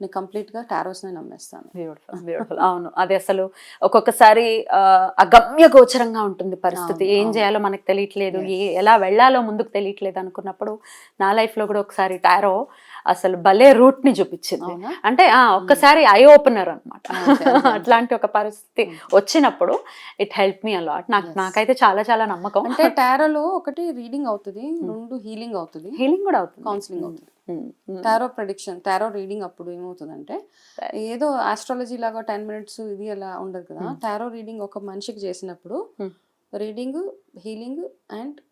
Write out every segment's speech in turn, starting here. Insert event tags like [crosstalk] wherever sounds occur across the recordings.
నేను కంప్లీట్గా టారోస్నే నమ్మేస్తాను. Beautiful beautiful అవును. అది అసలు ఒక్కొక్కసారి అగమ్య గోచరంగా ఉంటుంది పరిస్థితి. ఏం. చేయాలో మనకు తెలియట్లేదు. ఏ ఎలా వెళ్ళాలో ముందుకు తెలియట్లేదు అనుకున్నప్పుడు నా లైఫ్లో కూడా ఒకసారి టారో అసలు భలే రూట్ని చూపించింది అంటే ఆ ఒక్కసారి ఐ ఓపెనర్ అనమాట. అట్లాంటి ఒక పరిస్థితి వచ్చినప్పుడు ఇట్ హెల్ప్ మీ అలాట్. నాకు. నాకైతే చాలా చాలా నమ్మకం. అంటే టారోలో ఒకటి రీడింగ్ అవుతుంది రెండు హీలింగ్ అవుతుంది. హీలింగ్ కూడా అవుతుంది. కౌన్సిలింగ్ అవుతుంది. టారో ప్రెడిక్షన్ టారో రీడింగ్ అప్పుడు ఏమవుతుందంటే. ఏదో ఆస్ట్రాలజీ లాగా టెన్ మినిట్స్ ఇది అలా ఉండదు కదా Hmm. టారో రీడింగ్ ఒక మనిషికి చేసినప్పుడు Hmm. Reading healing and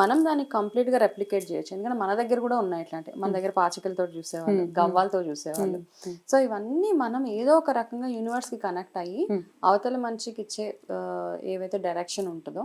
మనం దాన్ని కంప్లీట్గా రెప్లికేట్ చేయొచ్చు ఎందుకంటే మన దగ్గర కూడా ఉన్నాయి ఇట్లాంటి మన దగ్గర పాచికలతో చూసేవాళ్ళు. గవ్వాలతో చూసేవాళ్ళు సో ఇవన్నీ మనం ఏదో ఒక రకంగా యూనివర్స్కి కనెక్ట్ అయ్యి. అవతల మనిషికి ఇచ్చే ఏవైతే డైరెక్షన్ ఉంటుందో.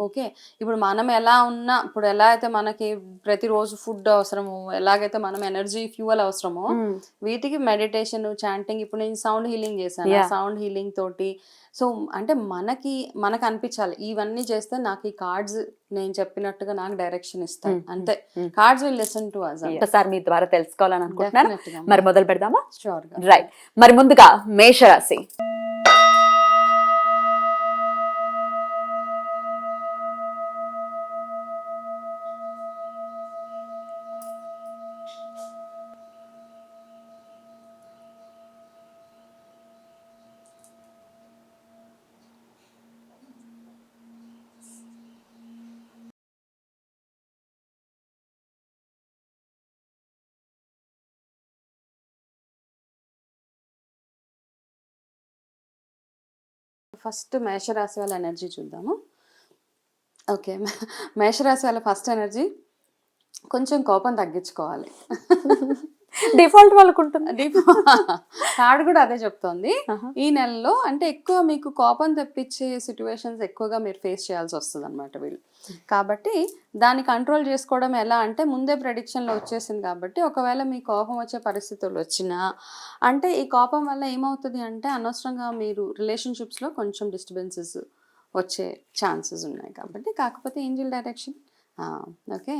ఓకే. ఇప్పుడు మనం ఎలా ఉన్నా ఇప్పుడు ఎలా అయితే మనకి ప్రతిరోజు ఫుడ్ అవసరమో ఎలాగైతే మనం ఎనర్జీ ఫ్యూయల్ అవసరమో. వీటికి మెడిటేషన్ చాంటింగ్ ఇప్పుడు నేను సౌండ్ హీలింగ్ చేశాను. సౌండ్ హీలింగ్ తోటి. సో అంటే మనకి మనకు అనిపించాలి. ఇవన్నీ చేస్తే నాకు ఈ కార్డ్స్ నేను చెప్పినట్టుగా నాకు డైరెక్షన్ ఇస్తాయి. Mm, అంతే. Cards will listen to us ఒకసారి మీ ద్వారా తెలుసుకోవాలని అనుకుంటున్నాను మరి మొదలు పెడదామా? షూర్ రైట్ మరి ముందుగా మేషరాశి. ఫస్ట్ మేషరాశి వాళ్ళ ఎనర్జీ చూద్దాము. ఓకే మేషరాశి వాళ్ళ ఫస్ట్ ఎనర్జీ కొంచెం కోపం తగ్గించుకోవాలి. డిఫాల్ట్ వాళ్ళకు ఉంటుంది కార్డ్ కూడా అదే చెప్తోంది. ఈ నెలలో అంటే ఎక్కువ మీకు కోపం తెప్పించే సిచ్యువేషన్స్ ఎక్కువగా మీరు ఫేస్ చేయాల్సి వస్తుంది అనమాట వీళ్ళు. కాబట్టి దాన్ని కంట్రోల్ చేసుకోవడం ఎలా అంటే ముందే ప్రెడిక్షన్లో వచ్చేసింది కాబట్టి ఒకవేళ మీ కోపం వచ్చే పరిస్థితులు వచ్చినా అంటే ఈ కోపం వల్ల ఏమవుతుంది అంటే అనవసరంగా మీరు రిలేషన్షిప్స్లో కొంచెం డిస్టర్బెన్సెస్ వచ్చే ఛాన్సెస్ ఉన్నాయి కాబట్టి కాకపోతే ఏంజిల్ డైరెక్షన్. ఓకే.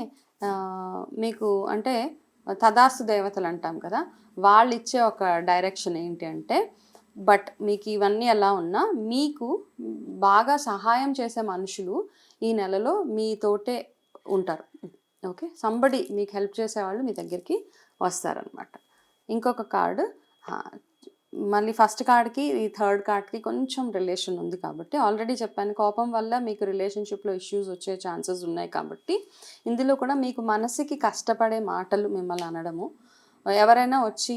మీకు అంటే తదాస్తు దేవతలు అంటాం కదా వాళ్ళు ఇచ్చే ఒక డైరెక్షన్ ఏంటి అంటే బట్ మీకు ఇవన్నీ ఎలా ఉన్నా మీకు బాగా సహాయం చేసే మనుషులు ఈ నెలలో మీతోటే ఉంటారు. ఓకే? సంబడి మీకు హెల్ప్ చేసేవాళ్ళు మీ దగ్గరికి వస్తారనమాట. ఇంకొక కార్డు మళ్ళీ ఫస్ట్ కార్డ్కి ఈ థర్డ్ కార్డ్కి కొంచెం రిలేషన్ ఉంది కాబట్టి ఆల్రెడీ చెప్పాను కోపం వల్ల మీకు రిలేషన్షిప్లో ఇష్యూస్ వచ్చే ఛాన్సెస్ ఉన్నాయి కాబట్టి ఇందులో కూడా మీకు మనసుకి కష్టపడే మాటలు మిమ్మల్ని అనడము. ఎవరైనా వచ్చి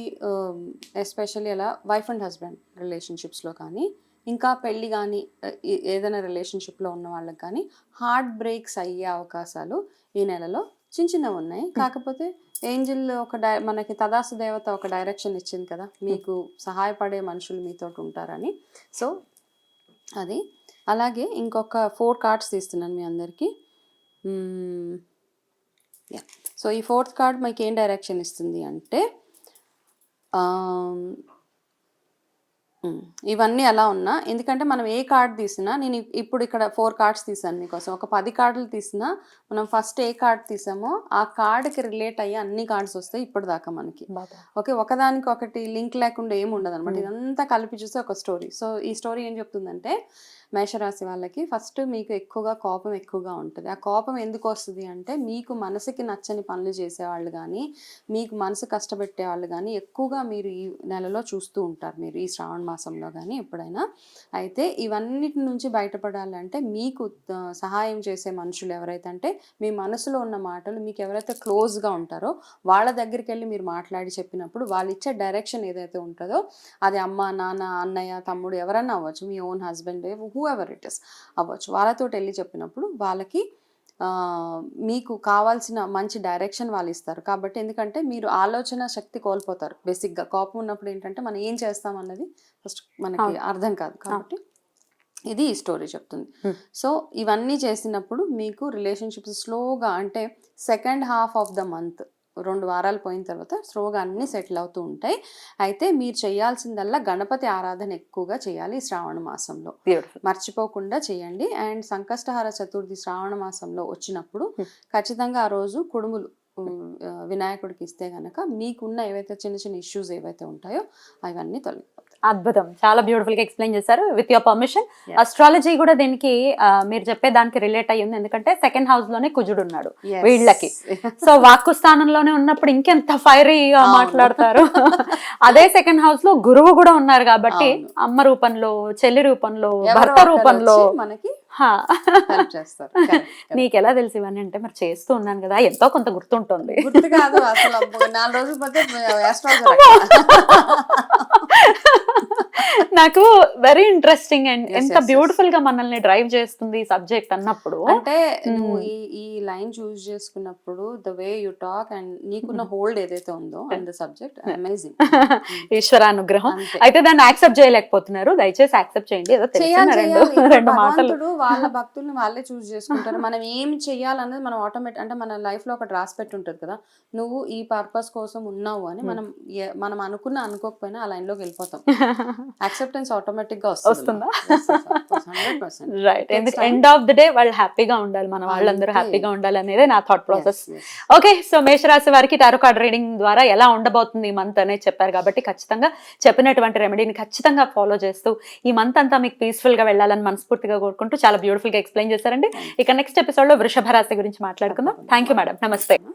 ఎస్పెషల్లీ అలా వైఫ్ అండ్ హస్బెండ్ రిలేషన్షిప్స్లో కానీ ఇంకా పెళ్ళి కానీ ఏదైనా రిలేషన్షిప్లో ఉన్న వాళ్ళకి కానీ హార్ట్ బ్రేక్స్ అయ్యే అవకాశాలు ఈ నెలలో చిన్న చిన్నవి ఉన్నాయి. కాకపోతే ఏంజిల్ ఒక డై మనకి తదాసు దేవత ఒక డైరెక్షన్ ఇచ్చింది కదా. మీకు సహాయపడే మనుషులు మీతో ఉంటారని. సో అది. అలాగే ఇంకొక ఫోర్ కార్డ్స్ తీస్తున్నాను మీ అందరికీ. సో ఈ ఫోర్త్ కార్డ్ మీకు ఏం డైరెక్షన్ ఇస్తుంది అంటే ఇవన్నీ ఎలా ఉన్నా ఎందుకంటే మనం ఏ కార్డ్ తీసినా నేను ఇప్- ఇప్పుడు ఇక్కడ ఫోర్ కార్డ్స్ తీసాను మీకోసం. ఒక పది కార్డులు తీసినా మనం ఫస్ట్ ఏ కార్డ్ తీసామో ఆ కార్డ్కి రిలేట్ అయ్యి అన్ని కార్డ్స్ వస్తాయి ఇప్పుడు దాకా మనకి. ఓకే ఒకదానికి ఒకటి లింక్ లేకుండా ఏమి ఉండదు అనమాట ఇదంతా కలిపి చూస్తే ఒక స్టోరీ సో ఈ స్టోరీ ఏం చెప్తుందంటే మేషరాశి వాళ్ళకి ఫస్ట్ మీకు ఎక్కువగా కోపం ఎక్కువగా ఉంటుంది. ఆ కోపం ఎందుకు వస్తుంది అంటే మీకు మనసుకి నచ్చని పనులు చేసేవాళ్ళు కానీ మీకు మనసు కష్టపెట్టే వాళ్ళు కానీ ఎక్కువగా మీరు ఈ నెలలో చూస్తూ ఉంటారు మీరు ఈ శ్రావణ మాసంలో కానీ ఎప్పుడైనా. అయితే ఇవన్నిటి నుంచి బయటపడాలంటే మీకు సహాయం చేసే మనుషులు ఎవరైతే అంటే మీ మనసులో ఉన్న మాటలు మీకు ఎవరైతే క్లోజ్గా ఉంటారో వాళ్ళ దగ్గరికి వెళ్ళి మీరు మాట్లాడి చెప్పినప్పుడు వాళ్ళు ఇచ్చే డైరెక్షన్ ఏదైతే ఉంటుందో అది అమ్మ నాన్న అన్నయ్య తమ్ముడు ఎవరన్నా అవ్వచ్చు. మీ own husband whoever it is అవ్వచ్చు. వాళ్ళతో వెళ్ళి చెప్పినప్పుడు వాళ్ళకి మీకు కావాల్సిన మంచి డైరెక్షన్ వాళ్ళు ఇస్తారు. కాబట్టి ఎందుకంటే మీరు ఆలోచన శక్తి కోల్పోతారు. బేసిక్గా కోపం ఉన్నప్పుడు ఏంటంటే మనం ఏం చేస్తాం అన్నది ఫస్ట్ మనకి. అర్థం కాదు. కాబట్టి ఇది ఈ స్టోరీ చెప్తుంది. సో ఇవన్నీ చేసినప్పుడు మీకు రిలేషన్షిప్స్ స్లోగా అంటే second half of the month రెండు వారాలు పోయిన తర్వాత స్లోగా అన్నీ సెటిల్ అవుతూ ఉంటాయి. అయితే మీరు చేయాల్సిందల్లా గణపతి ఆరాధన ఎక్కువగా చేయాలి శ్రావణ మాసంలో. మర్చిపోకుండా చేయండి. అండ్ సంకష్టహార చతుర్థి శ్రావణ మాసంలో వచ్చినప్పుడు Hmm. ఖచ్చితంగా ఆ రోజు కుడుములు వినాయకుడికి ఇస్తే గనక మీకున్న ఏవైతే చిన్న చిన్న ఇష్యూస్ ఏవైతే ఉంటాయో అవన్నీ తొలగిపోతాయి. అద్భుతం చాలా బ్యూటిఫుల్గా ఎక్స్ప్లెయిన్ చేశారు విత్ యువర్ పర్మిషన్. అస్ట్రాలజీ కూడా దీనికి మీరు చెప్పే దానికి రిలేట్ అయ్యి ఉంది ఎందుకంటే సెకండ్ హౌస్లోనే కుజుడు ఉన్నాడు. వీళ్ళకి. సో వాక్కు స్థానంలోనే ఉన్నప్పుడు ఇంకెంత ఫైరీగా. మాట్లాడతారు అదే సెకండ్ హౌస్లో గురువు కూడా ఉన్నారు కాబట్టి. అమ్మ రూపంలో చెల్లి రూపంలో భర్త రూపంలో మనకి చేస్తారు. నీకు ఎలా తెలిసి ఇవన్నీ అంటే మరి చేస్తూ ఉన్నాను కదా ఎంతో కొంత గుర్తుంటుంది. గుర్తు కాదు అసలు నాలుగు రోజులు పోతే [laughs] నాకు వెరీ ఇంట్రెస్టింగ్ అండ్ ఎంత. బ్యూటిఫుల్గా మనల్ని డ్రైవ్ చేస్తుంది సబ్జెక్ట్ అన్నప్పుడు. అంటే నువ్వు Hmm. ఈ ఈ లైన్ చూస్ చేసుకున్నప్పుడు the way you talk and నీకున్న హోల్డ్ ఏదైతే ఉందో అండ్ ద సబ్జెక్ట్ అమేజింగ్ ఈశ్వరానుగ్రహం. అయితే దాన్ని యాక్సెప్ట్ చేయలేకపోతున్నారు. దయచేసి యాక్సెప్ట్ చేయండి. ఏదో రెండు మాటలు. వాళ్ళ [laughs] భక్తుల్ని వాళ్ళే చూస్ చేసుకుంటారు. మనం ఏం చెయ్యాలన్నది మనం ఆటోమేటిక్ అంటే మన లైఫ్లో ఒకటి రాసి పెట్టి ఉంటుంది కదా. నువ్వు ఈ పర్పస్ కోసం ఉన్నావు అని మనం ఏ- మనం అనుకున్న అనుకోకపోయినా ఆ లైన్లోకి వెళ్ళిపోతాం. [laughs] యాక్సెప్టెన్స్ ఆటోమేటిక్గా వస్తుంది? Right. End of the day వాళ్ళు హ్యాపీగా ఉండాలి. మన వాళ్ళందరూ. హ్యాపీగా ఉండాలి అనేది నా థాట్ ప్రాసెస్ ఓకే సో మేషరాశి వారికి టారో కార్డ్ రీడింగ్ ద్వారా ఎలా ఉండబోతుంది ఈ మంత్ అనేది చెప్పారు కాబట్టి ఖచ్చితంగా చెప్పినటువంటి రెమెడీని ఖచ్చితంగా ఫాలో చేస్తూ ఈ మంత్ అంతా మీకు పీస్ఫుల్గా వెళ్ళాలని మనస్ఫూర్తిగా కోరుకుంటూ చాలా బ్యూటిఫుల్గా ఎక్స్ప్లెయిన్ చేశారండి. ఇక నెక్స్ట్ ఎపిసోడ్లో వృషభ రాశి గురించి మాట్లాడుకుందాం. థ్యాంక్ యూ మేడం నమస్తే